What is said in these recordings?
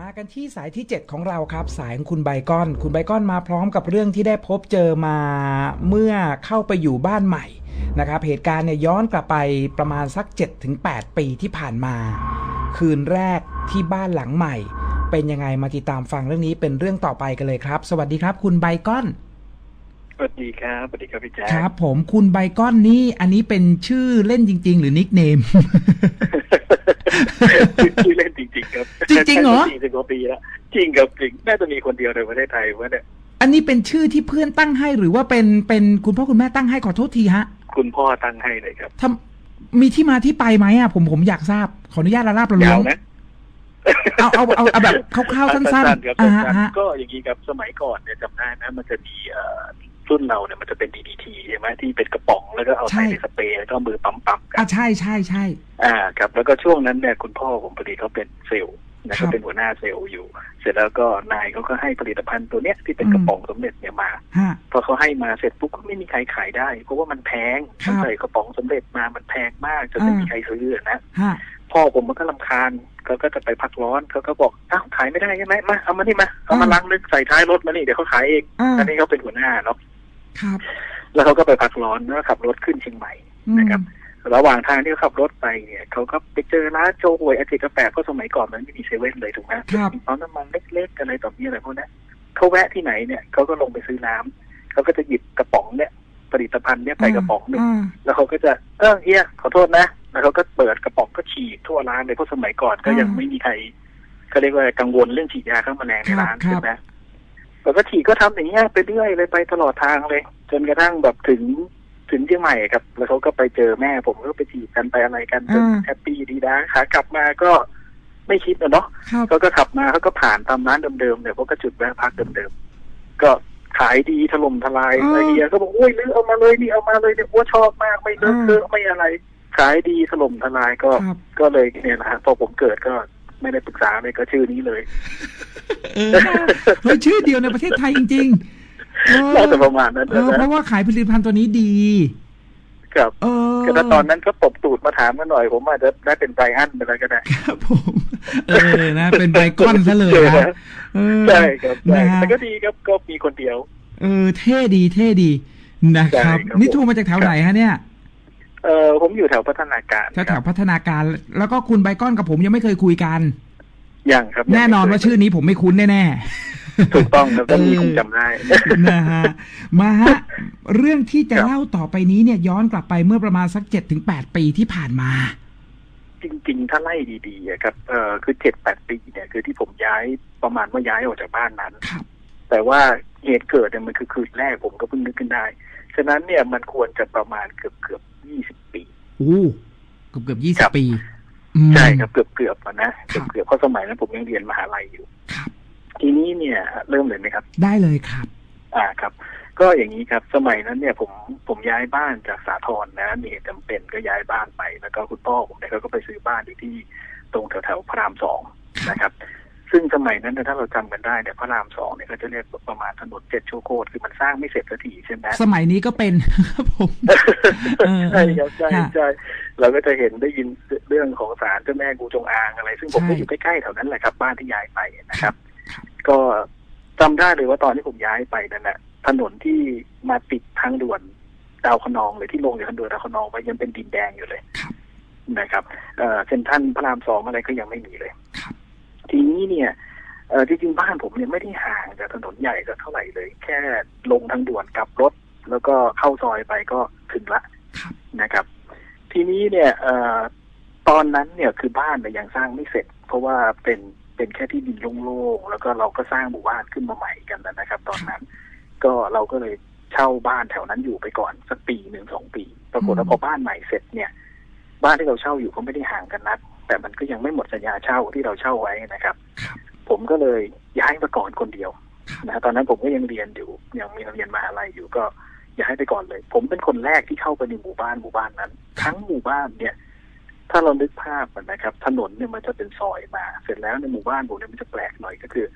มากันที่สายที่ 7 ของเราครับ สายของคุณไบก้อน คุณไบก้อนมาพร้อมกับเรื่องที่ได้พบเจอมาเมื่อเข้าไปอยู่บ้านใหม่นะครับ เหตุการณ์เนี่ยย้อนกลับไปประมาณสัก 7-8 ปีที่ผ่านมา คืนแรกที่บ้านหลังใหม่ เป็นยังไงมาติดตามฟังเรื่องนี้เป็นเรื่องต่อไปกันเลยครับ สวัสดีครับคุณไบก้อนสวัสดีครับสวัสดีครับพี่แจ๊คครับ ผมคุณไบก้อนนี่อันนี้เป็นชื่อเล่นจริง ๆ หรือนิกเนม ชื่อเล่นจริงๆครับจริงๆเหรอสี่สิบกว่าปีแล้วจริงครับจริงน่าจะมีคนเดียวในประเทศไทยว่าเนี่ยอันนี้เป็นชื่อที่เพื่อนตั้งให้หรือว่าเป็นเป็นคุณพ่อคุณแม่ตั้งให้ขอโทษทีฮะ คุณพ่อตั้งให้เลยครับทำมีที่มาที่ไปไหมอะผมผมอยากทราบขออนุญาตละลาบละล้วยางวนะเอาเอาเอาเอาแบบคร่าวๆสั้นๆครับๆอ่าสั้นฮะๆก็อย่างนี้ครับสมัยก่อนเนี่ยจำได้นะ มันจะมีเอ่อรุ่นเราเนี่ยมันจะเป็น DDT ใช่ไหมที่เป็นกระป๋องแล้วก็เอาใส่ในสเปรย์แล้วก็มือปั๊มๆกัอ่านใช่ใช่ใช่ อ่าครับ แล้วก็ช่วงนั้นเนี่ยคุณพ่อผมพอดีเขาเป็นเซลล์นะครัก็บ เป็นหัวหน้าเซลล์อยู่ เสร็จแล้วก็นายเขาก็ให้ผลิตภัณฑ์ตัวเนี้ยที่เป็นอืมกระป๋องสำเร็จเนี่ยมา ฮะ พอเขาให้มาเสร็จปุ๊บก็ไม่มีใครขายได้ เพราะว่ามันแพงครับ ใส่กระป๋องสำเร็จมามันแพงมากจนไม่มีใครซื้อนะ ฮะ พ่อผมมันก็ลำคาญเขาก็จะไปพักร้อนเขาก็บอกอ้าวขายไม่ได้ใช่ไหมมาเอามานี่มาเอามาล้างนึกใส่ท้ายรถมานี่เดี๋ยวเขาขายเองอ่าอันนี้เขาเป็นหัวหน้าเนาะครับแล้วเขาก็ไปพักร้อนแล้วก็ขับรถขึ้นเชียงใหม่ อืมนะครับ ระหว่างทางที่เขาขับรถไปเนี่ยเขาก็ไปเจอร้านโชห่วยอาทิตย์กาแฟเพราะสมัยก่อนมันไม่มีเซเว่นเลยถูกไหมครับ มีปั๊มน้ำมันเล็กๆอะไรต่อมีอะไรพวกนั้นเขาแวะที่ไหนเนี่ยเขาก็ลงไปซื้อน้ำเขาก็จะหยิบกระป๋องเนี่ยผลิตภัณฑ์เนี่ยใส่กระป๋องหนึ่งาแล้วเขาก็จะเออเฮียขอโทษนะแล้วเขาก็เปิดกระป๋องก็ฉีดทั่วร้านเลยเพราะสมัยก่อนก็ยังไม่มีใครเขาเรียกว่ากังวลเรื่องฉีดยาฆ่าแมลงในร้านใช่ไหมแล้วก็ฉีดก็ทำอย่างเงี้ยไปเรื่อยเลยไปตลอดทางเลย จนกระทั่งแบบถึง ถึงเชียงใหม่ครับ แล้วเขาก็ไปเจอแม่ ผมก็ไปฉีดกันไปอะไรกันจนอ่าแฮปปี้ดีนะขากลับมาก็ไม่คิดนะเนาะครับเขาก็ขับมาเขาก็ผ่านตามร้านเดิมๆเนี่ยเขาก็จุดแวะพักเดิมๆก็ขายดีถล่มทลายอ่าไอเดียก็บอกโอ้ยลือเอามาเลยนี่เอามาเลยเนี่ยโอ้ชอบมากไม่เลอะเทอะไม่อะไร ขายดีถล่มทลายก็ครับก็เลยเนี่ยนะฮะพอผมเกิดก็ไม่ได้ปรึกษาเลยก็ชื่อนี้เลยเออเฮ้ยชื่อเดียวในประเทศไทยจริงๆเออ น่าจะประมาณนั้นเอนะอเพราะว่าขายผลิตภัณฑ์ตัวนี้ดี ครับเออก็ถ้าตอนนั้นก็ตบตูดมาถามกันหน่อย ผมอาจจะได้เป็นไบรอันไปเลยก็ได้ครับผมเออนะ เป็นไบก้อนซะเลยนะเออใช่ครับใช่นะฮะแต่ก็ดีครับก็มีคนเดียว เออ เท่ดีเท่ดีนะครับใช่ครับ นี่โทรมาจากแถวไหนฮะเนี่ยเออผมอยู่แถวพัฒนาการแถวแถวพัฒนาการ แล้วก็คุณไบก้อนกับผมยังไม่เคยคุยกันยังครับ แน่นอนว่าชื่อนี้ผมไม่คุ้นแน่ ถูกต้องครับถ้ามีเออคงจำได้ๆนะฮะมาฮะเรื่องที่จะครับเล่าต่อไปนี้เนี่ยย้อนกลับไปเมื่อประมาณสักเจ็ดถึงแปดปีที่ผ่านมา จริง ๆ ถ้าไล่ดีๆอะครับเออคือเจ็ดแปดปีเนี่ยคือที่ผมย้ายประมาณว่าย้ายออกจากบ้านนั้นครับแต่ว่าเหตุเกิดเนี่ยมันคือคืนแรกผมก็เพิ่งนึกขึ้นได้ฉะนั้นเนี่ยมันควรจะประมาณเกือบเกือบยี่สิบปีโอ้เกือบเกือบยี่คสิรับบปีอืมใช่ครับเกือบเกือบๆอะนะครัเกือบบเกือบๆเพราะสมัยนั้นผมยังเรียนมหาลัยอยู่ครับ ทีนี้เนี่ยเริ่มเลยไหมครับ ได้เลยครับ อ่าครับ ก็อย่างนี้ครับสมัยนั้นเนี่ยผมผมย้ายบ้านจากสาทรนะมีเหตุจำเป็นก็ย้ายบ้านไปแล้วก็คุณพ่อผมเนี่ยเขาก็ไปซื้อบ้านอยู่ที่ตรงแถวแถวๆพระรามสองนะครับ ซึ่งสมัยนั้นเนี่ยถ้าเราจำกันได้เนี่ยพระรามสองเนี่ยเขาจะเรียกประมาณถนนเจ็ดชั่วโคตรคือมันสร้างไม่เสร็จสักทีใช่ไหมสมัยนี้ก็เป็นครับผมเออใช่ครับใช่ค่ะใช่เราก็จะเห็นได้ยินเรื่องของศาลเจ้าแม่กูจงอางอะไร ซึ่งผมใช่ก็อยู่ใกล้ๆแถวนั้นแหละครับ บ้านที่ย้ายไปนะครับครับ ก็จำได้เลยว่าตอนที่ผมย้ายไปนั่นแหละถนนที่มาติดทางด่วนดาวคะนองเลยที่ลงจากทางด่วนดาวคะนองไปยังเป็นดินแดงอยู่เลยครับนะครับเอ่อเซ็นทรัลพระรามสองอะไรก็ยังไม่มีเลยครับทีนี้เนี่ยเออจริงๆบ้านผมเนี่ยไม่ได้ห่างจากถนนใหญ่สักเท่าไหร่เลย แค่ลงทางด่วนกลับรถ แล้วก็เข้าซอยไปก็ถึงละครับนะครับ ทีนี้เนี่ยเอ่อตอนนั้นเนี่ยคือบ้านเนี่ยยังสร้างไม่เสร็จ เพราะว่าเป็น เป็นแค่ที่ดินโล่งๆแล้วก็เราก็สร้างหมู่บ้านขึ้นมาใหม่กันนะครับ ตอนนั้น ก็เราก็เลยเช่าบ้านแถวนั้นอยู่ไปก่อนสักปีหนึ่งสองปี ปรากฏว่าพอบ้านใหม่เสร็จเนี่ย บ้านที่เราเช่าอยู่เขาไม่ได้ห่างกันนัก แต่มันก็ยังไม่หมดสัญญาเช่าที่เราเช่าไว้นะครับครับผมก็เลยย้ายมาก่อนคนเดียวครับนะฮะตอนนั้นผมก็ยังเรียนอยู่ยังมีเรียนมหาลัยอยู่ก็ย้ายไปก่อนเลย ผมเป็นคนแรกที่เข้าไปในหมู่บ้านหมู่บ้านนั้น ทั้งหมู่บ้านเนี่ย ถ้าเรานึกภาพมันนะครับ ถนนเนี่ยมันจะเป็นซอยมา เสร็จแล้วในหมู่บ้านผมเนี่ยมันจะแปลกหน่อยก็คือ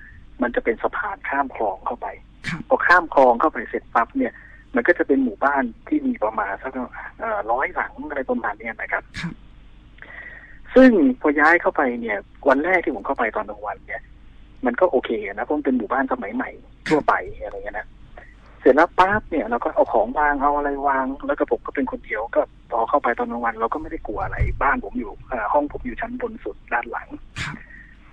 มันจะเป็นสะพานข้ามคลองเข้าไปครับพอข้ามคลองเข้าไปเสร็จปั๊บเนี่ย มันก็จะเป็นหมู่บ้านที่มีประมาณสักร้อยหลังอะไรประมาณเนี้ยนะครับครับ ซึ่งพอย้ายเข้าไปเนี่ยวันแรกที่ผมเข้าไปตอนกลางวันเนี่ย มันก็โอเคนะเพราะมันเป็นหมู่บ้านสมัยใหม่ทั่วไปอะไรเงี้ยนะ เสร็จแล้วปั๊บเนี่ยเราก็เอาของวางเอาอะไรวาง แล้วก็ผมก็เป็นคนเดียวก็พอเข้าไปตอนกลางวัน เราก็ไม่ได้กลัวอะไรบ้านผมอยู่เอ่อห้องผมอยู่ชั้นบนสุดด้านหลังครับ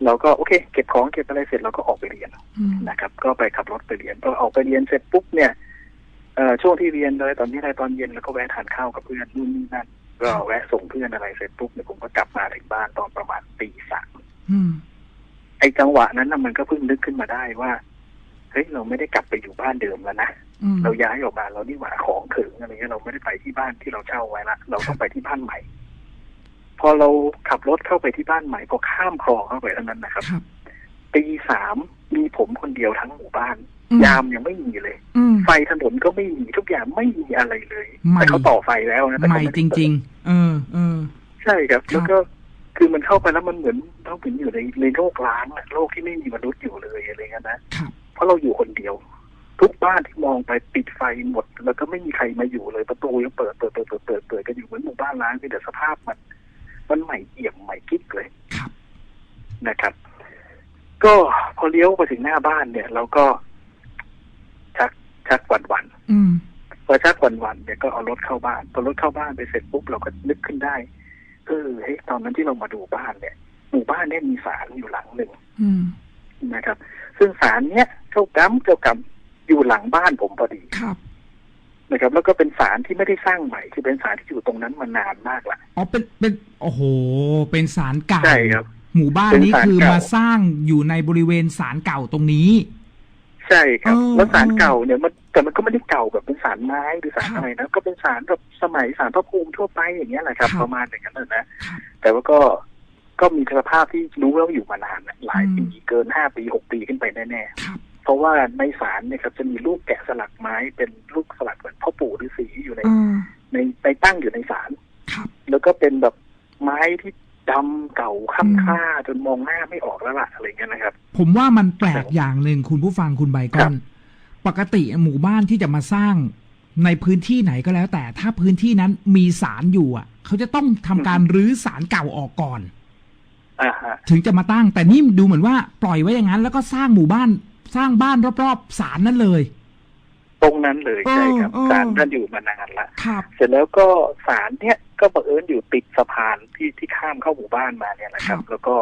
เราก็โอเค เก็บของเก็บอะไรเสร็จเราก็ออกไปเรียนอืมนะครับ ก็ไปขับรถไปเรียนพอออกไปเรียนเสร็จปุ๊บเนี่ยเอ่อช่วงที่เรียนเลยตอนนี้อะไรตอนเย็นแล้วก็แวะทานข้าวกับเพื่อนนู่นนี่นั่นก็แวะส่งเพื่อนอะไรเสร็จปุ๊บเนี่ยผมก็กลับมาถึงบ้านตอนประมาณตีสามอืมไอ้จังหวะนั้นนะมันก็เพิ่งนึกขึ้นมาได้ว่า เฮ้ยเราไม่ได้กลับไปอยู่บ้านเดิมแล้วนะอืมเราย้ายออกมาเรานี่หว่าของขึงอะไรเงี้ยเราไม่ได้ไปที่บ้านที่เราเช่าไว้ละเราต้องไปที่บ้านใหม่ พอเราขับรถเข้าไปที่บ้านใหม่พอข้ามคลองเข้าไปเท่านั้นนะครับครับตีสามมีผมคนเดียวทั้งหมู่บ้านอืมยามยังไม่มีเลยอืมไฟถนนก็ไม่มีทุกอย่างไม่มีอะไรเลยใหม่แต่เขาต่อไฟแล้วนะแต่ใหเขาม่ไม่ได้จริงเปิดๆเออเออใช่ครับครับ แล้วก็คือมันเข้าไปแล้วมันเหมือนเราเป็นอยู่ในในโลกล้างอะโลกที่ไม่มีมนุษย์อยู่เลยอะไรเงี้ยนะครับ เพราะเราอยู่คนเดียว ทุกบ้านที่มองไปปิดไฟหมด แล้วก็ไม่มีใครมาอยู่เลยประตูยังเปิดเปิดเปิดเปิดเปิดเปิดกันอยู่เหมือนหมู่บ้านล้างแต่สภาพมัน มันใหม่เอี่ยมใหม่กิ๊กเลยครับนะครับ ก็พอเลี้ยวไปถึงหน้าบ้านเนี่ย เราก็ชักชักหวั่นหวั่นอืมพอชักหวั่นหวั่นเนี่ยก็เอารถเข้าบ้านพอรถเข้าบ้านไปเสร็จปุ๊บเราก็นึกขึ้นได้เออเฮ้ยตอนนั้นที่เรามาดูบ้านเนี่ย หมู่บ้านเนี่ยมีศาลอยู่หลังหนึ่งอืมนะครับ ซึ่งศาลเนี้ย เจ้ากรรมเจ้ากรรมอยู่หลังบ้านผมพอดีครับนะครับ แล้วก็เป็นศาลที่ไม่ได้สร้างใหม่ คือเป็นศาลที่อยู่ตรงนั้นมานานมากละอ๋อเป็นเป็นโอ้โห เป็นศาลเก่าใช่ครับ หมู่บ้านนี้เป็นศาลคือเก่ามมาสร้างอยู่ในบริเวณศาลเก่าตรงนี้ ใช่ครับเออแล้วศาลเออเก่าเนี่ยมันแต่มันก็ไม่ได้เก่าแบบเป็นศาลไม้หรือศาลครับอะไรนะก็เป็นศาลแบบสมัยศาลพระภูมิทั่วไปอย่างเงี้ยแหละครับครับประมาณอย่างนั้นนะนะแต่ว่าก็ก็มีสภาพที่รู้ว่าอยู่มานานน่ะหลายปีเกินห้าปีหกปีขึ้นไปแน่ๆครับ เพราะว่าในศาลเนี่ยครับจะมีรูปแกะสลักไม้เป็นรูปสลักเหมือนพ่อปู่ฤาษีอยู่ในเออในในตั้งอยู่ในศาลครับแล้วก็เป็นแบบไม้ที่ดำเก่าค่ำอืมค่าจนมองหน้าไม่ออกแล้วล่ะอะไรเงี้ยนะครับ ผมว่ามันแปลกอย่างหนึ่งคุณผู้ฟังคุณใบกครัอนบปกติหมู่บ้านที่จะมาสร้างในพื้นที่ไหนก็แล้วแต่ ถ้าพื้นที่นั้นมีศาลอยู่อะ เขาจะต้องทำการรื้อศาลเก่าออกก่อนอ่าฮะถึงจะมาตั้งแต่นี่ดูเหมือนว่าปล่อยไว้อย่างนั้น แล้วก็สร้างหมู่บ้าน สร้างบ้านรอบๆศาลนั่นเลย ตรงนั้นเลยเออใช่ครับเออศาลท่านอยู่มานานละครับเสร็จแล้วก็ศาลเนี่ยก็บังเอิญอยู่ติดสะพานที่ที่ข้ามเข้าหมู่บ้านมาเนี่ยแหละครับครับ แล้วก็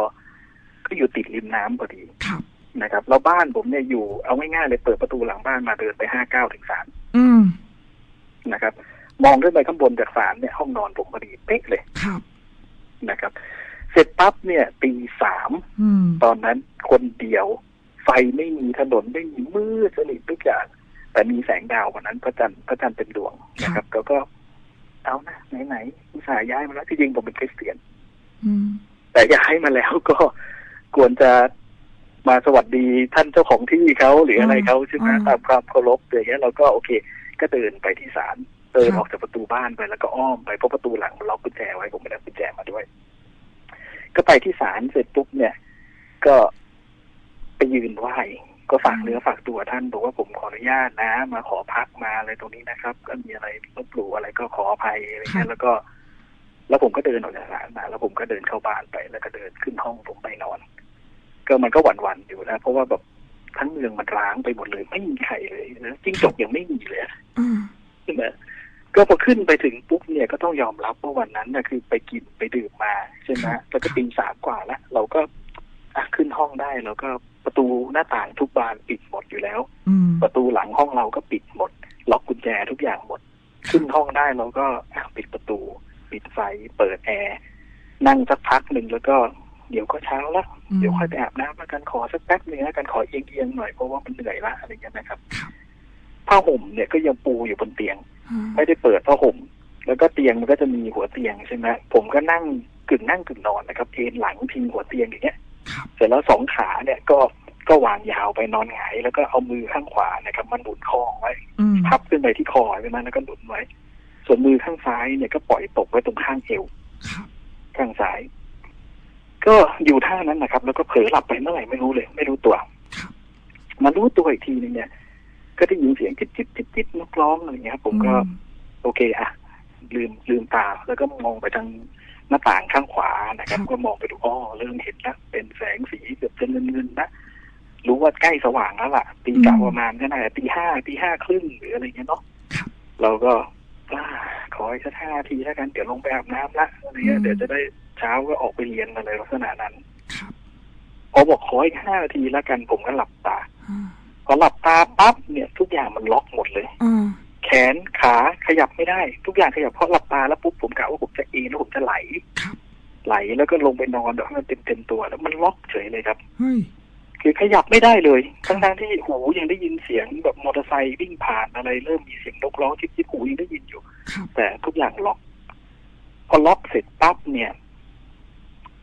ก็อยู่ติดริมน้ำพอดีครับนะครับ แล้วบ้านผมเนี่ยอยู่เอาง่ายๆเลยเปิดประตูหลังบ้านมาเดินไปห้าเก้าถึงศาลอืมนะครับ มองขึ้นไปข้างบนจากศาลเนี่ยห้องนอนผมพอดีเป๊ะเลยครับนะครับ เสร็จปั๊บเนี่ยตีสามอืมตอนนั้นคนเดียว ไฟไม่มีถนนไม่มีมืดสนิททุกอย่าง แต่มีแสงดาววันนั้นพระจันทร์พระจันทร์เป็นดวงนะครับ แล้วก็เอานะไหนๆอุตส่าห์ย้ายมาแล้วที่จริงผมเป็นคริสเตียนอืมแต่ย้ายมาแล้วก็ควรจะมาสวัสดีท่านเจ้าของที่เขาหรืออะไรเขาใช่ไหมอืมตามความเคารพอย่างเงี้ยเราก็โอเค ก็เดินไปที่ศาลเดินครับออกจากประตูบ้านไปแล้วก็อ้อมไปเพราะประตูหลังมันล็อกกุญแจไว้ผมไม่ได้เอากุญแจมาด้วย ก็ไปที่ศาลเสร็จปุ๊บเนี่ย ก็ ไปยืนไหว้ก็ฝากเนื้อฝากตัวท่านบอกว่าผมขออนุญาตนะ มาขอพักมาอะไรตรงนี้นะครับ ก็มีอะไรลบหลู่อะไรก็ขออภัยอะไรเงี้ยแล้วก็ แล้วผมก็เดินออกจากศาลมาแล้วผมก็เดินเข้าบ้านไป แล้วก็เดินขึ้นห้องผมไปนอน ก็มันก็หวั่นๆอยู่นะเพราะว่าแบบทั้งเมืองมันร้างไปหมดเลยไม่มีใครเลยนะจิ้งจกยังไม่มีเลยอะอืมใช่ไหมก็พอขึ้นไปถึงปุ๊บเนี่ยก็ต้องยอมรับว่าวันนั้นนะคือไปกินไปดื่มมาใช่ไหมแล้วก็ตีสามกว่าแล้วเราก็อะขึ้นห้องได้แล้วก็ ประตูหน้าต่างทุกบานปิดหมดอยู่แล้วอืมประตูหลังห้องเราก็ปิดหมด ล็อกกุญแจทุกอย่างหมด ขึ้นห้องได้เราก็อะปิดประตู ปิดไฟ เปิดแอร์ นั่งสักพักหนึ่งแล้วก็เดี๋ยวก็เช้าละเดี๋ยวค่อยไปอาบน้ำแล้วกันขอสักแป๊บหนึงแล้วกันขอเอียงๆหน่อยเพราะว่ามันเหนื่อยละอะไรอย่างเงี้ยนะครับครับผ้าห่มเนี่ยก็ยังปูอยู่บนเตียงอืมไม่ได้เปิดผ้าห่ม แล้วก็เตียงมันก็จะมีหัวเตียงใช่ไหมผมก็นั่งกึ่งนั่งกึ่งนอนนะครับเอนหลังพิงหัวเตียงอย่างเงี้ยครับเสร็จแล้วสองขาเนี่ยก็ ก็วางยาวไปนอนหงายแล้วก็เอามือข้างขวานะครับ มันหนุนคอไว้อืมพับขึ้นไปที่คอใช่ไหมแล้วก็หนุนไว้ ส่วนมือข้างซ้ายเนี่ยก็ปล่อยตกไว้ตรงข้างเอวครับข้างซ้าย ก็อยู่ท่านั้นนะครับ แล้วก็เผลอหลับไปเมื่อไหร่ไม่รู้เลย ไม่รู้ตัวครับมารู้ตัวอีกทีนึงเนี่ย ก็ได้ยินเสียงจิ๊ดจิ๊ดจิ๊ดจิ๊ดนกร้องอะไรอย่างเงี้ยครับผมก็โอเคอะลืมลืมตาแล้วก็มองไปทางหน้าต่างข้างขวานะครับครับก็มองไปดูอ้อเริ่มเห็นแล้วเป็นแสงสีเกือบจะเงินๆนะ รู้ว่าใกล้สว่างแล้วล่ะตีกะอืมประมาณก็น่าจะตีห้าตีห้าครึ่งหรืออะไรเงี้ยเนาะครับเราก็อ่าขออีกสักห้านาทีแล้วกันเดี๋ยวลงไปอาบน้ำละอะไรเงี้อืยมเดี๋ยวจะได้เช้าก็ออกไปเรียนอะไรลักษณะนั้นครับพอบอกขออีกห้านาทีแล้วกันผมก็หลับตาอ่าพอหลับตาปั๊บเนี่ย ทุกอย่างมันล็อกหมดเลยอ่าแขนขาขยับไม่ได้ ทุกอย่างขยับเพราะหลับตาแล้วปุ๊บผมกะว่าผมจะเอนแล้วผมจะไหลครับไหลแล้วก็ลงไปนอนแบบให้มันเต็มเต็มๆตัวแล้วมันล็อกเฉยเลยครับเฮ้ย คือขยับไม่ได้เลยทั้งๆที่หูยังได้ยินเสียงแบบมอเตอร์ไซค์วิ่งผ่านอะไร เริ่มมีเสียงนกร้องชิบชิบหูยังได้ยินอยู่ครับแต่ทุกอย่างล็อก พอล็อกเสร็จปั๊บเนี่ย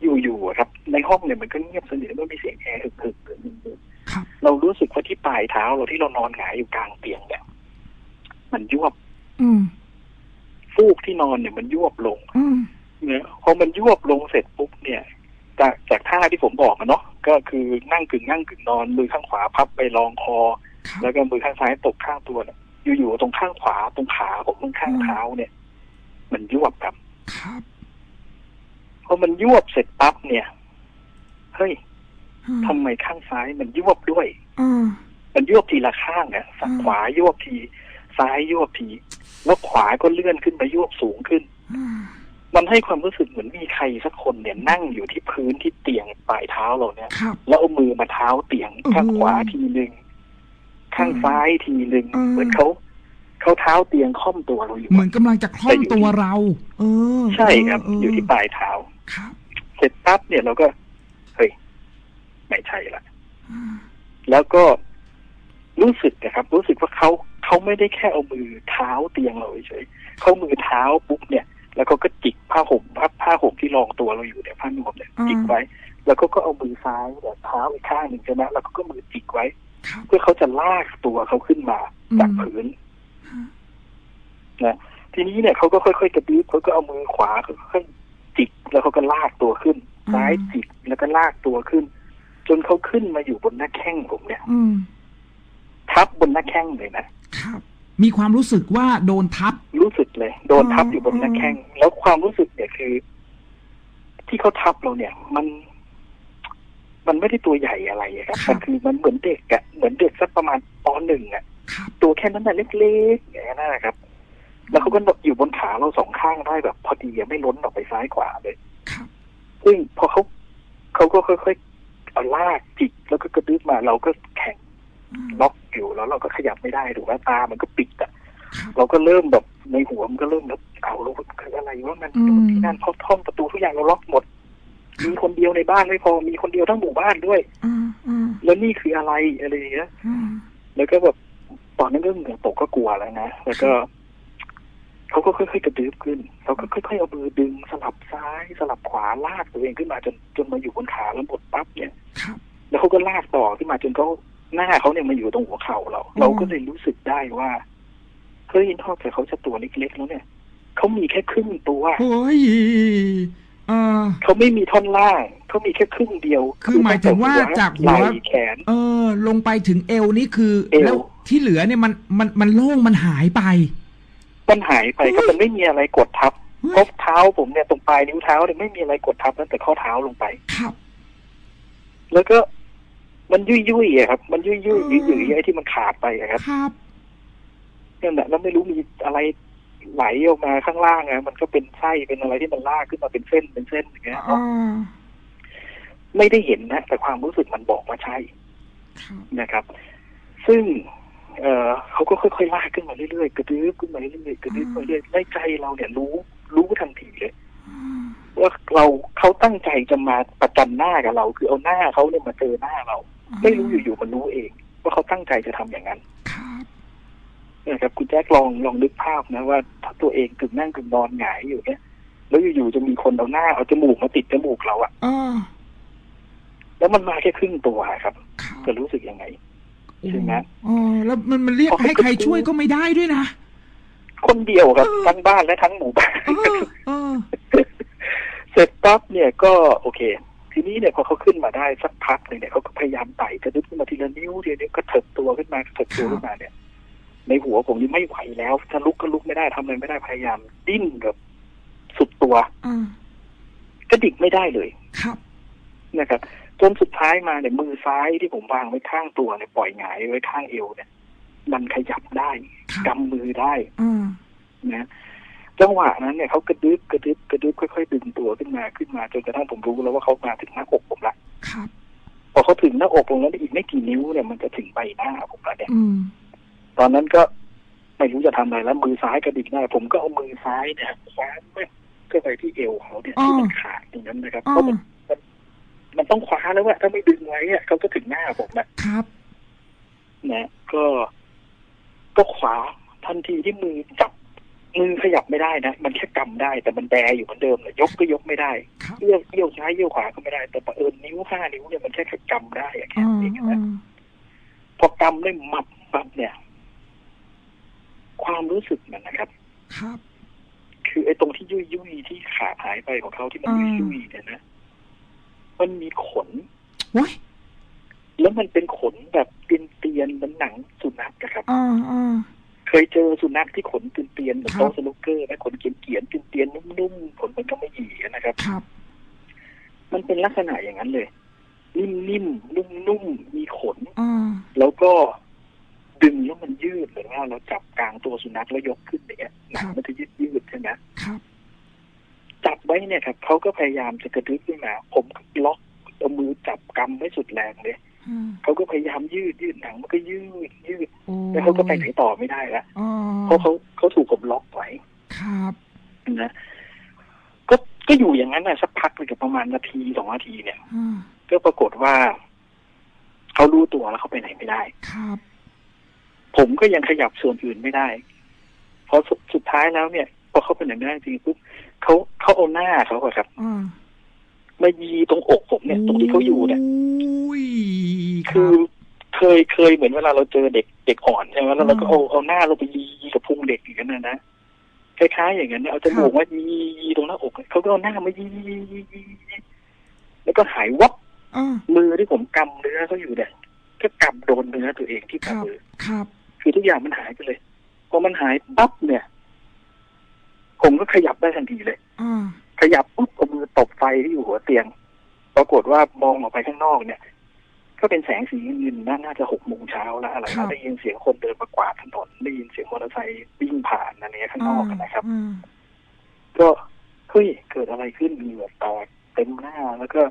อยู่ๆอะครับ ในห้องเนี่ยมันก็เงียบสนิทไม่มีเสียงแอร์หึกๆหรือนิดๆครับเรารู้สึกว่าที่ปลายเท้าเราที่เรานอนหงายอยู่กลางเตียงเนี่ยมันยวบอืมฟูกที่นอนเนี่ยมันยวบลงอืมเนี่ยพอมันยวบลงเสร็จปุ๊บเนี่ย จากจากท่าที่ผมบอกอะเนาะก็คือนั่งกึ่งนั่งกึ่งนอนมือข้างขวาพับไปรองคอครับแล้วก็มือข้างซ้ายตกข้างตัวเนี่ยอยู่ๆตรงข้างขวาตรงขาผมตรงข้างเท้าเนี่ย มันยวบครับครับพอมันยวบเสร็จปั๊บเนี่ยเฮ้ยอ่าทำไมข้างซ้ายมันยวบด้วยอ่ามันยวบทีละข้างอะฝั่งอืมขวายวบที ซ้ายยวบที แล้วขวาก็เลื่อนขึ้นไปยวบสูงขึ้นอ่า มันให้ความรู้สึกเหมือนมีใครสักคนเนี่ยนั่งอยู่ที่พื้นที่เตียงปลายเท้าเราเนี่ย ครับ แล้วเอามือมาเท้าเตียงอืมข้างขวาทีหนึ่งข้างซ้ายทีหนึ่งอืม เหมือนเขาเขาเท้าเตียงค่อมตัวเราอยู่ เหมือนกำลังจะคล่อมตัวเรา เออใช่ครับเอออยู่ที่ปลายเท้า ครับเสร็จปั๊บเนี่ยเราก็เฮ้ยไม่ใช่ละ อ่าแล้วก็รู้สึกนะครับ รู้สึกว่าเขาเขาไม่ได้แค่เอามือเท้าเตียงเราเฉยๆเขามือเท้าปุ๊บเนี่ย แล้วเขาก็จิกผ้าห่มผ้าผ้าห่มที่รองตัวเราอยู่เนี่ยผ้านวมเนี่ยจิกไว้ แล้วเขาก็เอามือซ้ายแบบเท้าอีกข้างหนึ่งใช่ไหมแล้วเขาก็มือจิกไว้ครับเพื่อเขาจะลากตัวเขาขึ้นมาจากพื้นอืมนะทีนี้เนี่ยเขาก็ค่อยๆกระดิบเขาก็เอามือขวาค่อยๆจิกแล้วเขาก็ลากตัวขึ้น ซ้ายจิกแล้วก็ลากตัวขึ้น จนเขาขึ้นมาอยู่บนหน้าแข้งผมเนี่ยอืมทับบนหน้าแข้งเลยนะครับ มีความรู้สึกว่าโดนทับ รู้สึกเลย โดนทับอยู่บนหน้าแข้งแล้วความรู้สึกเนี่ยคือ ที่เขาทับเราเนี่ย มัน มันไม่ได้ตัวใหญ่อะไรอะครับครับมันคือมันเหมือนเด็กอะเหมือนเด็กสักประมาณปหนึ่งอะครับ ตัวแค่นั้นน่ะเล็กๆอย่างนั้นนะครับ แล้วเขาก็อยู่บนขาเราสองข้างได้แบบ พอดีอะไม่ล้นออกไปซ้ายขวาเลย ครับ ซึ่งพอเขาเขาก็ค่อยๆเอาลากจิกแล้วก็กระดึ๊บมาเราก็แข็งอืม ล็อกอยู่แล้วเราก็ขยับไม่ได้ถูกไหมตามันก็ปิดอะครับเราก็เริ่มแบบในหัวมันก็เริ่มแบบเอาเราคืออะไรวะมันอืมที่นั่นเพราะห้องประตูทุกอย่างเราล็อกหมดมีคนเดียวในบ้านไม่พอมีคนเดียวทั้งหมู่บ้านด้วยอ่าอ่าแล้วนี่คืออะไรอะไรอย่างเงี้ยอ่าแล้วก็แบบตอนนั้นก็เหงื่อตกก็กลัวแล้วนะแล้วก็เขาก็ค่อยๆกระดึบขึ้นเราก็ค่อยๆเอามือดึงสลับซ้ายสลับขวาลากตัวเองขึ้นมาจนจนมาอยู่บนขาแล้วหมดปั๊บเนี่ยครับแล้วเขาก็ลากต่อขึ้นมาจนเขา หน้าเขาเนี่ยมาอยู่ตรงหัวเข่าเราอืมเราก็เลยรู้สึกได้ว่าเฮ้ยนอกจากเขาจะตัวเล็กๆแล้วเนี่ยเขามีแค่ครึ่งตัวโอ้ยเออเขาไม่มีท่อนล่างเขามีแค่ครึ่งเดียว คือหมายถึงว่าจากหัวไหล่แขน เออ ลงไปถึงเอวนี่คือเอวแล้วที่เหลือเนี่ยมันมันมันโล่งมันหายไป มันหายไปก็เฮ้ยมันไม่มีอะไรกดทับเฮ้ยเพราะเท้าผมเนี่ยตรงปลายนิ้วเท้าเนี่ยไม่มีอะไรกดทับตั้งแต่ข้อเท้าลงไปครับ แล้วก็ มันยุ่ยยุ่ยๆอะครับ มันยุ่ยยุ่ยอืยุ่มยๆไอ้ที่มันขาดไปอะครับครับนั่นแหละแล้วไม่รู้มีอะไรไหลออกมาข้างล่างอะมันก็เป็นไส้เป็นอะไรที่มันลากขึ้นมาเป็นเส้นเป็นเส้นอย่างเงี้ยอ่าไม่ได้เห็นนะแต่ความรู้สึกมันบอกว่าใช่ครับนะครับ ซึ่ง เอ่อเขาก็ค่อยๆลากขึ้นมาเรื่อยๆกระดึ๊บขึ้นมาเรื่อยๆกระดึ๊บมาเรื่อยๆในใจเราเนี่ยรู้รู้ทันทีเลยอ่า ว่าเราเขาตั้งใจจะมาประจันหน้ากับเรา คือเอาหน้าเขาเนี่ยมาเจอหน้าเรา ไม่รู้อยู่ๆมันรู้เอง ว่าเขาตั้งใจจะทำอย่างนั้นครับนะครับคุณแจ็คลองลองนึกภาพนะว่าถ้าตัวเองกึ่งนั่งกึ่งนอนหงายอยู่เนี่ยแล้วอยู่ๆจะมีคนเอาหน้าเอาจมูกมาติดจมูกเราอะอ่าแล้วมันมาแค่ครึ่งตัวครับครับจะรู้สึกยังไงใช่ไหมอ๋อแล้วมันมันเรียกพอให้ให้ใครกระตุ้นช่วยก็ไม่ได้ด้วยนะ คนเดียวครับเออทั้งบ้านและทั้งหมู่บ้านเออเออเสร็จปั๊บเนี่ยก็โอเค ทีนี้เนี่ยพอเขาขึ้นมาได้สักพักหนึ่งเนี่ยเขาก็พยายามไต่จะดึ๊บขึ้นมาทีละนิ้วทีละนิ้วก็เถิบตัวขึ้นมากระเถิบตัวขึ้นมาเนี่ย ในหัวผมนี่ไม่ไหวแล้วจะลุกก็ลุกไม่ได้ทำอะไรไม่ได้พยายามดิ้นแบบสุดตัวอ่ากระดิกไม่ได้เลยครับนะครับจนสุดท้ายมาเนี่ยมือซ้ายที่ผมวางไว้ข้างตัวเนี่ยปล่อยหงายไว้ข้างเอวเนี่ย มันขยับได้ครับกำมือได้อ่านะจังหวะนั้นเนี่ยเขากระดึบกระดึบกระดึบค่อยๆดึงตัวขึ้นมาขึ้นมาจนกระทั่งผมรู้แล้วว่าเขามาถึงหน้าอกผมละครับพอเขาถึงหน้าอกตรงนั้นอีกไม่กี่นิ้วเนี่ยมันจะถึงใบหน้าผมแล้วเนี่ยอืมตอนนั้นก็ไม่รู้จะทำอะไรแล้วมือซ้ายกระดิกได้ผมก็เอามือซ้ายเนี่ยคว้าแม่เข้าไปที่เอวเขาเนี่ยที่มันขาดตรงนั้นนะครับอ่าเพราะมันมันมันต้องคว้าแล้วว่าถ้าไม่ดึงไว้อะเขาก็ถึงหน้าผมนะครับนะก็ ก็คว้าทันทีที่มือจับมือขยับไม่ได้นะ มันแค่กำได้ แต่มันแบอยู่เหมือนเดิมเลยยกก็ยกไม่ได้ครับเอี้ยวเอี้ยวซ้ายเอี้ยวขวาก็ไม่ได้ แต่ประเอิญนิ้วห้านิ้วเนี่ยมันแค่แค่กำได้อะแค่อ่านั้นเองอ่านะพอกำได้มับปั๊บเนี่ย ความรู้สึกมันนะครับ ครับ คือไอ้ตรงที่ยุ่ยยุ่ยๆที่ขาดหายไปของเขาที่มันอ่ายุ่ยยุ่ยๆเนี่ยนะมันมีขนโว้ย แล้วมันเป็นขนแบบเตียนเตียนๆเหมือนหนังสุนัขอะครับอ่าอ่าเคยเจอสุนัขที่ขนเตียนเตียนๆเหมือนครับโต๊ะสนุกเกอร์ไหมขนเกียนเกียนๆเตียนเตียนๆนุ่มๆขนมันก็ไม่หยีอะนะครับ ครับ มันเป็นลักษณะอย่างนั้นเลย นิ่มๆนุ่มๆมีขนอ่าแล้วก็ดึงแล้วมันยืดเหมือนว่าเราจับกลางตัวสุนัขแล้วยกขึ้นอย่างเงี้ยหนังมันจะยืดยืดๆใช่ไหมครับจับไว้เนี่ยครับเขาก็พยายามจะกระดึ๊บขึ้นมา ผมก็ล็อกเอามือจับกำไว้สุดแรงเลยอ่า เขาก็พยายามยืดยืดหนังมันก็ยืดยืดโอ้แล้วเขาก็ไปไหนต่อไม่ได้แล้วอ่าเพราะเขาเขาถูกผมล็อกไว้ครับนะก็ก็อยู่อย่างนั้นนะสักพักเลยกับประมาณนาทีสองนาทีเนี่ยอ่าก็ปรากฏว่าเขารู้ตัวแล้วเขาไปไหนไม่ได้ครับ ผมก็ยังขยับส่วนอื่นไม่ได้เพราะสุดสุดท้ายแล้วเนี่ยพอเขาเป็นอย่างนั้นจริงๆปุ๊บเขาเขาเอาหน้าเขาอะครับอ่ามายีตรงอกผมเนี่ย ตรงที่เขาอยู่เนี่ยอุ้ย คคืรัอบเคยเคยเหมือนเวลาเราเจอเด็กเด็กอ่อนใช่ไหมแล้วเราก็อืมเอาเอาหน้าเราไปยีกับพุงเด็กอย่างนั้นนะนะคล้ายๆอย่างนั้นเนี่ยเอาจมูกมายียีตรงหน้าอกเขาก็เอาหน้ามายียียียียีแล้วก็หายวับอ่ามือที่ผมกำเนื้อเขาอยู่เนี่ยก็กำโดนเนื้อตัวเองที่คฝ่ารับมือครับ คือทุกอย่างมันหายไปเลยพอมันหายปั๊บเนี่ย ผมก็ขยับได้ทันทีเลยอ่าขยับปุ๊บเอามือตบไฟที่อยู่หัวเตียง ปรากฏว่ามองออกไปข้างนอกเนี่ย ก็เป็นแสงสีเงินน่าน่าจะหกโมงเช้าแล้วอะไรครันะบได้ยินเสียงคนเดินมากวาดถนนได้ยินเสียงมอเตอร์ไซค์วิ่งผ่านอะไรเงี้ยข้างนอกนะครับอ่าก็เฮ้ยเกิดอะไรขึ้นเหงื่อแตกเต็มหน้าแล้วก็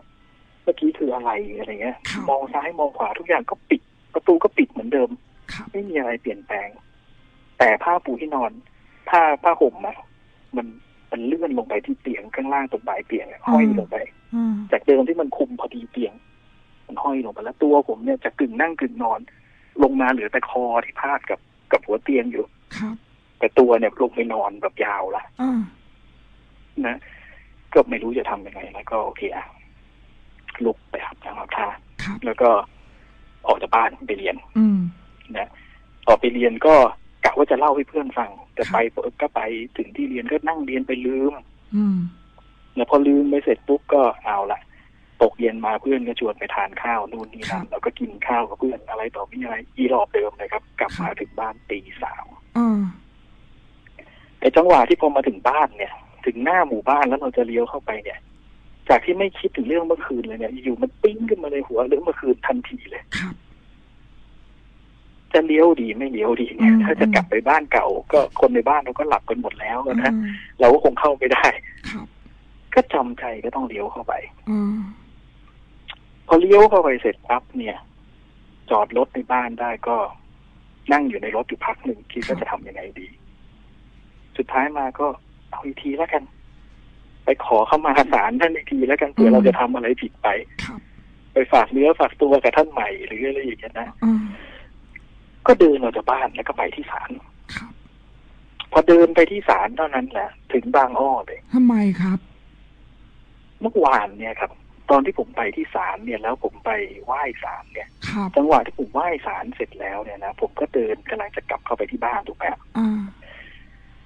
เมื่อกี้คืออะไรอะไรเงี้ยครับมองซ้ายมองขวาทุกอย่างก็ปิด ประตูก็ปิดเหมือนเดิมครับไม่มีอะไรเปลี่ยนแปลง แต่ผ้าปูที่นอน ผ้าผ้าห่มอะมันมันเลื่อนลงไปที่เตียงข้างล่างตรงปลายเตียงอะห้อยลงไปอ่าจากเดิมที่มันคุมพอดีเตียง มันห้อยลงไปแล้วตัวผมเนี่ยจะกึ่งนั่งกึ่งนอน ลงมาเหลือแต่คอที่พาดกับกับหัวเตียงอยู่ครับแต่ตัวเนี่ยลงไปนอนแบบยาวละอ่านะก็ไม่รู้จะทำยังไงแล้วก็โอเคอะลุกไปอาบน้ำอาบท่าครับแล้วก็ออกจากบ้านไปเรียนอืมนะออกไปเรียนก็กะว่าจะเล่าให้เพื่อนฟัง แต่ไปก็ไปถึงที่เรียนก็นั่งเรียนไปลืมอืมแล้วพอลืมไปเสร็จปุ๊บก็เอาละ ตกเย็นมาเพื่อนก็ชวนไปทานข้าวนู่นนี่นั่นแล้วก็กินข้าวกับเพื่อนอะไรต่อมีอะไรอีรอบเดิมเลยครับ กลับมาถึงบ้านตีสามอ่าแต่จังหวะที่พอมาถึงบ้านเนี่ย ถึงหน้าหมู่บ้านแล้วเราจะเลี้ยวเข้าไปเนี่ย จากที่ไม่คิดถึงเรื่องเมื่อคืนเลยเนี่ยอยู่มันปิ้งขึ้นมาในหัวเรื่องเมื่อคืนทันทีเลยครับจะเลี้ยวดีไม่เลี้ยวดีเนี่ยอืมถ้าจะกลับไปบ้านเก่า ก็คนในบ้านเราก็หลับกันหมดแล้วนะอืมเราก็คงเข้าไม่ได้ครับก็จำใจก็ต้องเลี้ยวเข้าไปอ่า พอเลี้ยวเข้าไปเสร็จปั๊บเนี่ย จอดรถในบ้านได้ก็นั่งอยู่ในรถอยู่พักหนึ่งคิดว่าจะทำยังไงดี สุดท้ายมาก็เอาอีกทีแล้วกัน ไปขอเข้ามาศาลท่านอีกทีแล้วกันเผื่อเราจะทำอะไรผิดไปครับไปฝากเนื้อฝากตัวกับท่านใหม่หรืออะไรอย่างเงี้ยนะอ่าก็เดินออกจากบ้านแล้วก็ไปที่ศาลครับพอเดินไปที่ศาลเท่านั้นแหละ ถึงบางอ้อเลยทำไมครับ เมื่อวานเนี่ยครับ ตอนที่ผมไปที่ศาลเนี่ยแล้วผมไปไหว้ศาลเนี่ย ครับจังหวะที่ผมไหว้ศาลเสร็จแล้วเนี่ยนะผมก็เดินกำลังจะกลับเข้าไปที่บ้านถูกไหมครับอ่า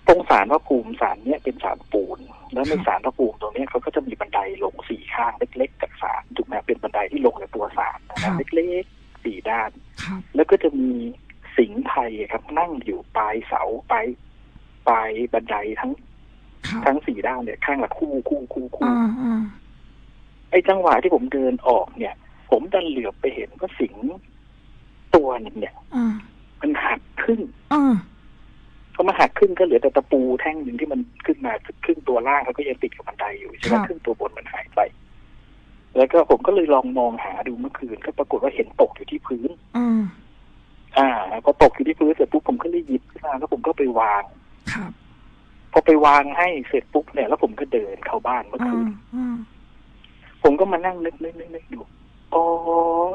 ตรงศาลพระภูมิศาลเนี่ยเป็นศาลปูน แล้วในครับ ศาลพระภูมิตรงเนี้ยเขาก็จะมีบันไดลงสี่ข้างเล็กๆจากศาลถูกไหมเป็นบันไดที่ลงจากตัวศาลนะครันะบเล็กๆสี่ด้าน ครับ แล้วก็จะมีสิงห์ไทยครับนั่งอยู่ปลายเสาปลายปลายบันไดทั้งครับทั้งสี่ด้านเนี่ย ข้างละคู่คู่คู่คู่ อ่าอ่า ไอ้จังหวะที่ผมเดินออกเนี่ย ผมดันเหลือบไปเห็นว่าสิงตัวหนึงเนี่ยอ่ามันหักครึ่งอ่าพอมาหักครึ่งก็เหลือแต่ตะปูแท่งหนึ่งที่มันขึ้นมาครึ่งตัวล่างเขาก็ยังติดกับบันไดอยู่ใช่ไหมครึ่งตัวบนมันหายไป แล้วก็ผมก็เลยลองมองหาดูเมื่อคืนก็ปรากฏว่าเห็นตกอยู่ที่พื้นอ่าอ่าพอตกอยู่ที่พื้นเสร็จปุ๊บผมก็เลยหยิบขึ้นมาแล้วผมก็ไปวางครับพอไปวางให้เสร็จปุ๊บเนี่ยแล้วผมก็เดินเข้าบ้านเมื่ออ่าคืนอ่า ผมก็มานั่งนึกนึกนึกนึกดูอ๋อ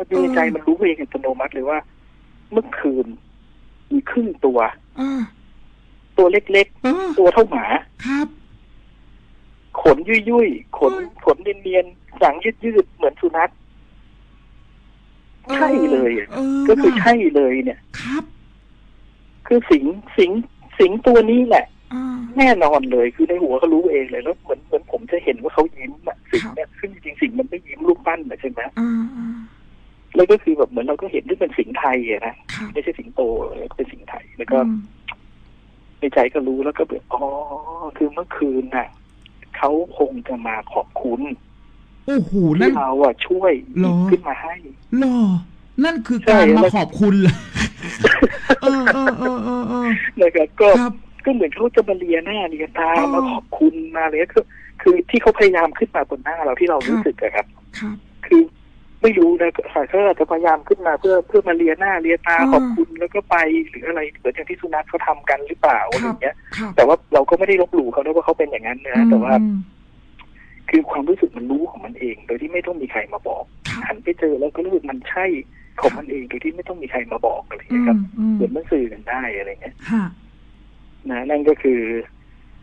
อยู่ในใจมันรู้เองอัตโนมัติเลยว่า เมื่อคืน มีครึ่งตัวอ่าตัวเล็กเออๆตัวเท่าหมาครับ ขนยุยยุยๆขนเฮ้ยขนเนียนๆหนังยืดยืดๆเหมือนสุนัขใช่เลยอะเออก็คือว่ะใช่เลยเนี่ย ครับ คือสิงสิงสิงตัวนี้แหละอ่า แน่นอนเลยคือในหัวเขารู้เองเลยแล้วเหมือนเหมือนผมจะเห็นว่าเขายิ้มอะสิงเนี่ยซึ่งจริงๆสิงมันไม่ยิ้มรูปปั้นนะใช่ไหมอ่าอ่าแล้วก็คือแบบเหมือนเราก็เห็นที่เป็นสิงไทยอะนะครับไม่ใช่สิงโตเลยเป็นสิงไทยแล้วก็อืมในใจก็รู้แล้วก็แบบอ๋อคือเมื่อคืนน่ะเขาคงจะมาขอบคุณโอ้โหนั่ที่นเราอะช่วยเหรอขึ้นมาให้หรอนั่นคือใช่การมาแล้วขอบคุณเลยเออเออเออเออเออนะครับก็ครับ ก็เหมือนเขาจะมาเลียหน้าเลียตาอ๋อมาขอบคุณมาเลยคือคือที่เขาพยายามขึ้นมาบนหน้าเราที่เรารู้สึกอะครับครับคือไม่รู้นะค่ะเขาอาจจะพยายามขึ้นมาเพื่อเพื่อมาเลียหน้าเลียตาอ่าขอบคุณแล้วก็ไปหรืออะไรเหมือนอย่างที่สุนัขเขาทำกันหรือเปล่าอะไรอย่างเงี้ยครับแต่ว่าเราก็ไม่ได้ลบหลู่เขานะว่าเขาเป็นอย่างนั้นนะแต่ว่าอืมคือความรู้สึกมันรู้ของมันเอง โดยที่ไม่ต้องมีใครมาบอกครับหันไปเจอแล้วก็รู้สึกมันใช่ของมันเองโดยที่ไม่ต้องมีใครมาบอกอะไรอย่างอืเงี้ยครับมอืมเหมือนมันสื่อกันได้อะไรเงี้ยฮะ นะนั่นก็คือ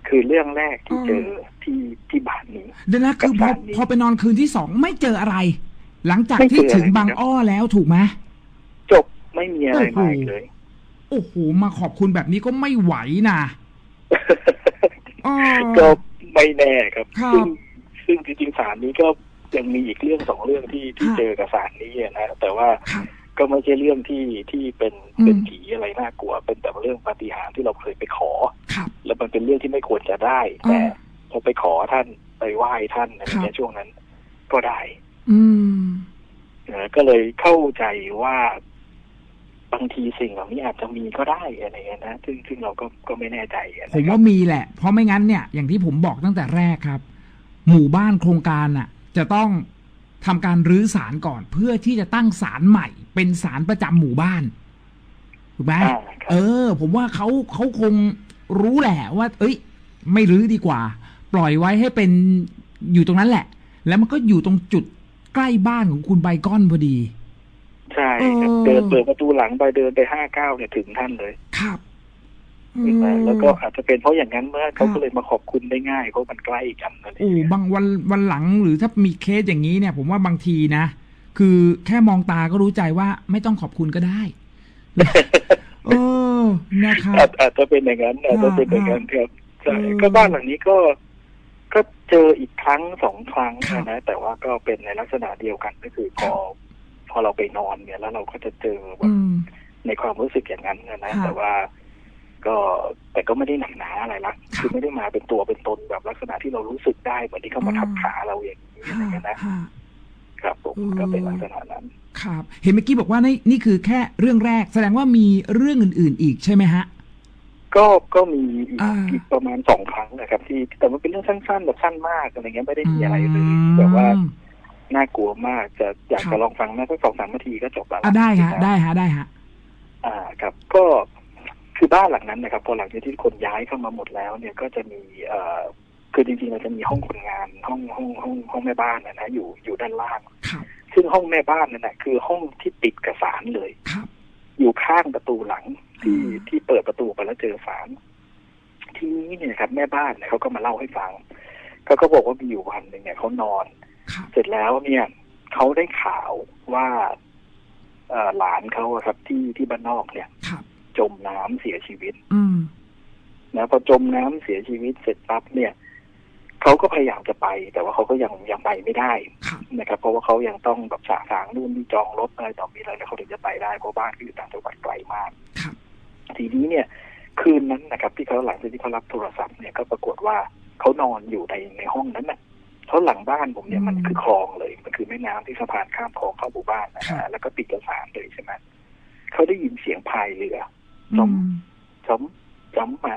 คือเรื่องแรกที่อืมเจอที่ที่บ้านนี้เดี๋ยวนะคือพอกับสารนี้พอไปนอนคืนที่สองไม่เจออะไร หลังจากไม่เจอที่ถึงอะไรบางครับอ้อแล้วถูกไหมจบไม่มีอะไรโอ้มาโหอีกเลย โอ้โหมาขอบคุณแบบนี้ก็ไม่ไหวนะอ๋อก็ไม่แน่ครับครับซึ่งซึ่งจริงๆสารนี้ก็ยังมีอีกเรื่องสองเรื่องที่ที่ครับเจอกับสารนี้อะนะแต่ว่าครับ ก็ไม่ใช่เรื่องที่ที่เป็นอืมเป็นผีอะไรน่ากลัว เป็นแต่เรื่องปาฏิหาริย์ที่เราเคยไปขอครับแล้วมันเป็นเรื่องที่ไม่ควรจะได้ แต่อ่าพอไปขอท่านไปไหว้ท่านอะไรครัเงี้บยช่วงนั้น ก็ได้ อืมนะก็เลยเข้าใจว่าบางทีสิ่งเหล่านี้อาจจะมีก็ได้อะไรเงี้ยนะซึ่งซึ่งเราก็ก็ไม่แน่ใจอะผมนะครับว่ามีแหละ เพราะไม่งั้นเนี่ย อย่างที่ผมบอกตั้งแต่แรกครับ หมู่บ้านโครงการน่ะ จะต้อง ทำการรื้อศาลก่อนเพื่อที่จะตั้งศาลใหม่ เป็นศาลประจำหมู่บ้านถูกไหมอ่าครับเออ ผมว่าเขาเขาคงรู้แหละว่า เอ้ย ไม่รื้อดีกว่า ปล่อยไว้ให้เป็นอยู่ตรงนั้นแหละ แล้วมันก็อยู่ตรงจุดใกล้บ้านของคุณไบก้อนพอดี ใช่ครับเออเดินเปิดประตูหลังไปเดินไปห้าเก้าเนี่ยถึงท่านเลย ครับ เห็นไหมอืมแล้วก็อาจจะเป็นเพราะอย่างนั้นเมื่อเขาครับก็เลยมาขอบคุณได้ง่ายเพราะมันใกล้กันนั่นเอโอ้งบางวันวันหลังหรือถ้ามีเคสอย่างนี้เนี่ย ผมว่าบางทีนะ คือแค่มองตาก็รู้ใจว่าไม่ต้องขอบคุณก็ได้เออนะครับอาจอาจจะเป็นอย่างนั้นอาจจะเป็นอย่างนั้นครับใช่เออก็บ้านหลังนี้ก็ก็เจออีกครั้งสองครั้งครับนะแต่ว่าก็เป็นในลักษณะเดียวกันก็คือพอพอเราไปนอนเนี่ยแล้วเราก็จะเจอแบบอืมในความรู้สึกอย่างนั้นนะนะค่ะแต่ว่า ก็แต่ก็ไม่ได้หนักหนาอะไรละครับคือไม่ได้มาเป็นตัวเป็นตนแบบลักษณะที่เรารู้สึกได้เหมือนที่เขามาอืมทับขาเราอย่างนี้อะไรฮะเงี้ยนะฮะครับผมอืมก็เป็นลักษณะนั้นครับ เห็นเมื่อกี้บอกว่านี่นี่คือแค่เรื่องแรก แสดงว่ามีเรื่องอื่น ๆ อีกใช่ไหมฮะก็ก็มีอีกอ่าอีกประมาณสองครั้งนะครับ ที่แต่มันเป็นเรื่องสั้นๆแบบสั้นมากอะไรเงี้ยไม่ได้มีอะไรเลยแบบว่าอืมน่ากลัวมากจะอยากครัจะบลองฟังนะสักสองสามนาทีก็จบแล้วอะได้ฮะได้ฮะได้ฮะอ่าครับก็ คือบ้านหลังนั้นนะครับพอหลังจากที่คนย้ายเข้ามาหมดแล้วเนี่ยก็จะมีเอ่อคือจริงๆเราจะมีห้องคนงานห้องห้องห้องห้องแม่บ้านนะนะอยู่อยู่ด้านล่างครับซึ่งห้องแม่บ้านนั่นแหละคือห้องที่ติดกับศาลเลยครับอยู่ข้างประตูหลังที่อืมที่เปิดประตูไปแล้วเจอศาลทีนี้เนี่ยครับ แม่บ้านเนี่ยเขาก็มาเล่าให้ฟังเขาก็บอกว่ามีอยู่วันหนึ่งเนี่ยเขานอนครับเสร็จแล้วเนี่ยเขาได้ข่าวว่าเอ่อหลานเขาอะครับที่ที่บ้านนอกเนี่ยครับ จมน้ำเสียชีวิต อืมนะพอจมน้ำเสียชีวิตเสร็จปั๊บเนี่ยเขาก็พยายามจะไป แต่ว่าเขาก็ยังยังไปไม่ได้ครับนะครับ เพราะว่าเขายังต้องแบบสาสางนู่นนี่จองรถอะไรต่อมีอะไรแล้วเขาถึงจะไปได้เพราะบ้านเขาอยู่ต่างจังหวัดไกลมากครับทีนี้เนี่ย คืนนั้นนะครับ ที่เขาหลังจากที่เขารับโทรศัพท์เนี่ยก็ปรากฏว่าเขานอนอยู่ในในห้องนั้นน่ะเพราะหลังบ้านผมเนี่ยอืมมันคือคลองเลย มันคือแม่น้ำที่สะพานข้ามคลองเข้าหมู่บ้านนะครัฮะบแล้วก็ติดกับสารเลยใช่ไหมเขาได้ยินเสียงพายเรือ อืจอมมจอมจอมมา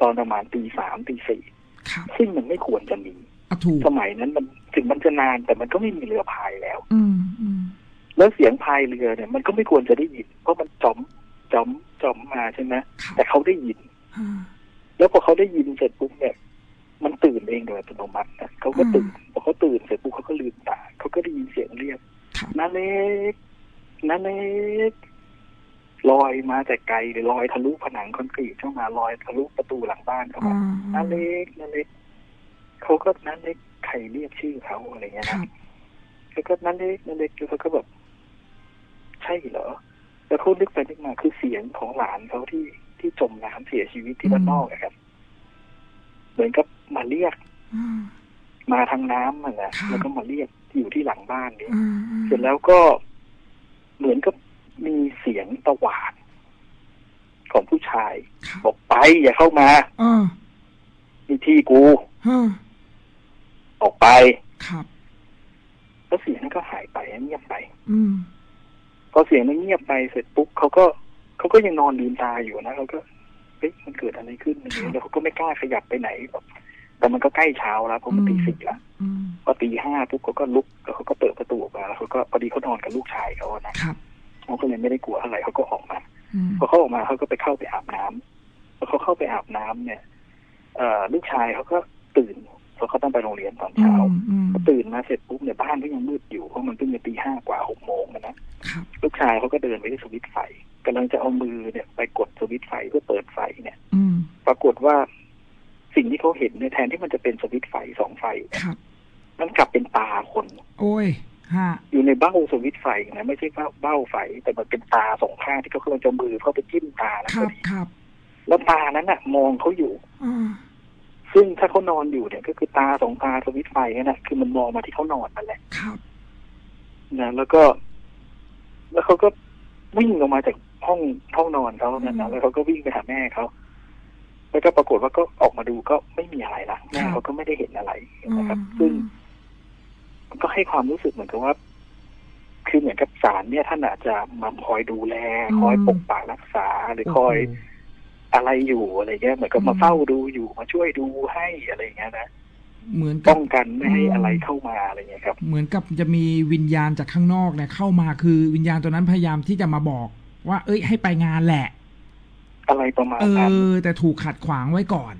ตอนประมาณตีสามตีสี่ครับซึ่งมันไม่ควรจะมีอะถูกสมัยนั้นมันถึงมันจะนานแต่มันก็ไม่มีเรือพายแล้ว อืมอืมแล้วเสียงพายเรือเนี่ย มันก็ไม่ควรจะได้ยิน เพราะมันจอมจอมจอมมาใช่ไหมครับแต่เขาได้ยินอ่าแล้วพอเขาได้ยินเสร็จปุ๊บเนี่ยมันตื่นเองโดยอัตโนมัตินะเขาก็ตื่นพอเขาตื่นเสร็จปุ๊บเขาก็ลืมตาเขาก็ได้ยินเสียงเรียกครับนาเล็กนาเล็ก ลอยมาแต่ไกลเลยลอยทะลุผนังคอนกรีตเข้ามาลอยทะลุประตูหลังบ้านเข้าอ่ามานาเล็กนาเล็กเขาก็นาเล็กใครเรียกชื่อเขาอะไรเงี้ยคนะรับแล้วก็นาเล็กนาเล็กแล้วเขาก็แบบใช่เหรอแล้วเขานึกไปนึกมาคือเสียงของหลานเขาที่ที่จมน้ำเสียชีวิตที่บ้านนอกอะครับ เหมือนกับมาเรียกอ่ามาทางน้ำมันนะครับแล้วก็มาเรียกอยู่ที่หลังบ้านนี้อ่าอ่าเสร็จแล้วก็เหมือนกับ มีเสียงตะหวาดของผู้ชายครับบอกไปอย่าเข้ามาอ่านี่ที่กูอ่าออกไปครับแล้วเสียงนั้นก็หายไปเงียบไป อืมพอเสียงนั้นเงียบไปเสร็จปุ๊บเขาก็เขาก็ยังนอนลืมตาอยู่นะเขาก็เฮ้ยมันเกิดอะไรขึ้นอะไรเงี้ยแล้วเขาก็ไม่กล้าขยับไปไหนแบบแต่มันก็ใกล้เช้าแล้วเพราะมันตีสี่ละอืมพอตีห้าปุ๊บเขาก็ลุกแล้วเขาก็เปิดประตูออกมาแล้วเขาก็พอดีเขานอนกับลูกชายเขาอะนะครับ เขาก็เลยไม่ได้กลัวอะไรเขาก็ออกมาอืมพอเขาออกมาเขาก็ไปเข้าไปอาบน้ำพอเขาเข้าไปอาบน้ำเนี่ยเอ่อลูกชายเขาก็ตื่นเพราะเขาต้องไปโรงเรียนตอนอืเช้ามอืมเขาตื่นมาเสร็จปุ๊บเนี่ยบ้านก็ยังมืดอยู่เพราะมันเพิ่งจะตีห้ากว่าหกโมงนะนะครับลูกชายเขาก็เดินไปที่สวิตช์ไฟกำลังจะเอามือเนี่ย ไปกดสวิตช์ไฟเพื่อเปิดไฟเนี่ยอืมปรากฏว่าสิ่งที่เขาเห็นเนี่ยแทนที่มันจะเป็นสวิตช์ไฟสองไฟเนี่ยครับมันกลับเป็นตาคน โอ้ยฮะ อยู่ในเบ้าสวิตช์ไฟนะไม่ใช่เบ้าเบ้าไฟ แต่มันเป็นตาสองข้างที่เขากำลังจะเอามือเข้าไปจิ้มตาแล้วคพรัอบดีครับแล้วตานั้นน่ะ มองเขาอยู่อ่าซึ่งถ้าเขานอนอยู่เนี่ย ก็คือตาสองตาสวิตช์ไฟนั่นแหละคือมันมองมาที่เขานอนนั่นแหละครับนะแล้วก็ แล้วเขาก็วิ่งออกมาจากห้องห้องนอนเขาเนี่ยนะแล้วเขาก็วิ่งไปหาแม่เขาแล้วก็ปรากฏว่าก็ออกมาดูก็ไม่มีอะไรละแม่เขาก็ไม่ได้เห็นอะไรนะครับ ซึ่ง มันก็ให้ความรู้สึกเหมือนกับว่า คือเหมือนกับศาลเนี่ยท่านอาจจะมาคอยดูแล คอยปกปักรักษาหรือคอยโโหอะไรอยู่อะไรเงี้ยเหมือนกับอืมามเฝ้าดูอยู่มาช่วยดูให้อะไรเงี้ยนะเหมือนกัป้บองกันไม่ให้อืมอะไรเข้ามาอะไรเงี้ยครับ เหมือนกับจะมีวิญญาณจากข้างนอกเนี่ยเข้ามาคือวิญญาณตัวนั้นพยายามที่จะมาบอก ว่า เอ้ย ให้ไปงานแหละ อะไรประมาณเอนั้นอแต่ถูกขัดขวางไว้ก่อน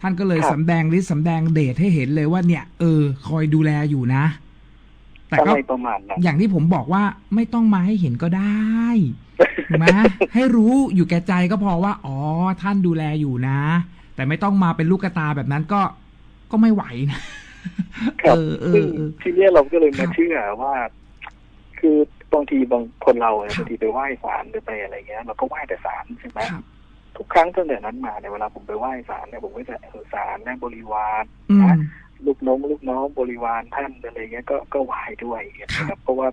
ท่านก็เลยครับสำแดงฤทธิ์สำแดงเดชให้เห็นเลยว่าเนี่ย เออ คอยดูแลอยู่นะ แต่อะก็ไรประมาณนั้นอย่างที่ผมบอกว่าไม่ต้องมาให้เห็นก็ได้ถูกไหมให้รู้อยู่แก่ใจก็พอว่า อ๋อ ท่านดูแลอยู่นะ แต่ไม่ต้องมาเป็นลูกกระตาแบบนั้นก็ก็ไม่ไหวนะครับเออเอซึ่งอเออทีเนี้ยเราก็เลยครัมาบเชื่อว่า คือบางทีบางคนเราเนี่ยครับบางทีไปไหว้ศาลหรือไปอะไรเงี้ยเราก็ไหว้แต่ศาลใช่ไหมครับทุกครั้งตั้งแต่นั้นมาเนี่ยเวลาผมไปไหว้ศาลเนี่ยผมก็จะเออศาลและบริวารอืมนะ ลูกน้องลูกน้องบริวารท่านอะไรเงี้ยก็ก็ไหว้ด้วยนะครับเพราะว่า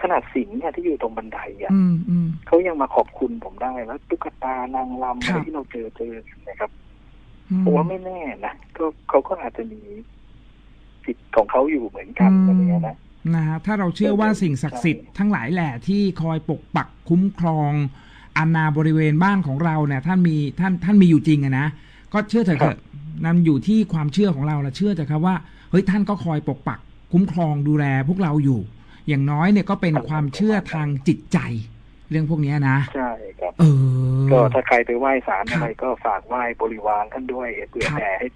ขนาดสิงห์เนี่ยที่อยู่ตรงบันไดอะอืมอืมเขายังมาขอบคุณผมได้แล้วตุ๊กตานางรำครัอะไรบที่เราเจอเจอกันนะครับอืมผมว่าไม่แน่นะก็เขาก็อาจจะมีสิทธิ์ของเขาอยู่เหมือนกันอะไรเงี้ยนะนะฮะถ้าเราเชื่อว่าสิ่งศักดิ์สิทธิ์ทั้งหลายแหละที่คอยปกปักคุ้มครองอาณาบริเวณบ้านของเราเนี่ย ท่านมีท่านท่านมีอยู่จริงอะนะก็เชื่อเถอะ ครัเถบอะนำอยู่ที่ความเชื่อของเราละเชื่อเถอะครับว่าเฮ้ยท่านก็คอยปกปัก คุ้มครองดูแลพวกเราอยู่ อย่างน้อยเนี่ยก็เป็นความเชื่อทางจิตใจ เรื่องพวกเนี้ยนะใช่ครับเออก็ถ้าใครไปไหว้ศาลครับอะไรก็ฝากไหว้บริวารท่านด้วยเผื่อครับแผ่ให้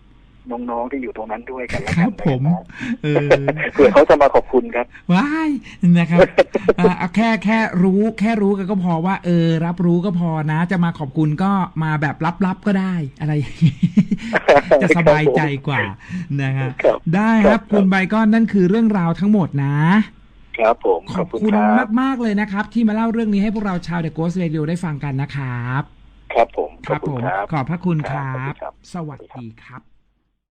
น้องๆที่อยู่ตรงนั้นด้วยกันแล้วคกัรันบผมนะเออเผื่อเขาจะมาขอบคุณครับว้ายนะครับอ่าเอาแค่แค่รู้แค่รู้กันก็พอว่า เออ รับรู้ก็พอนะ จะมาขอบคุณก็มาแบบลับๆก็ได้อะไรอย่างงี้จะสบายใจกว่านะฮะครับได้คครัรับบคุณไบกอนนั่นคือเรื่องราวทั้งหมดนะครับผมขขออบบคุณคุณครับมากๆเลยนะครับ ที่มาเล่าเรื่องนี้ให้พวกเราชาวเดอะโกสเรดิโอได้ฟังกันนะครับ ครับผม ครับขอผมณครับขอบพระคุณครัครับบสวัสดีครับ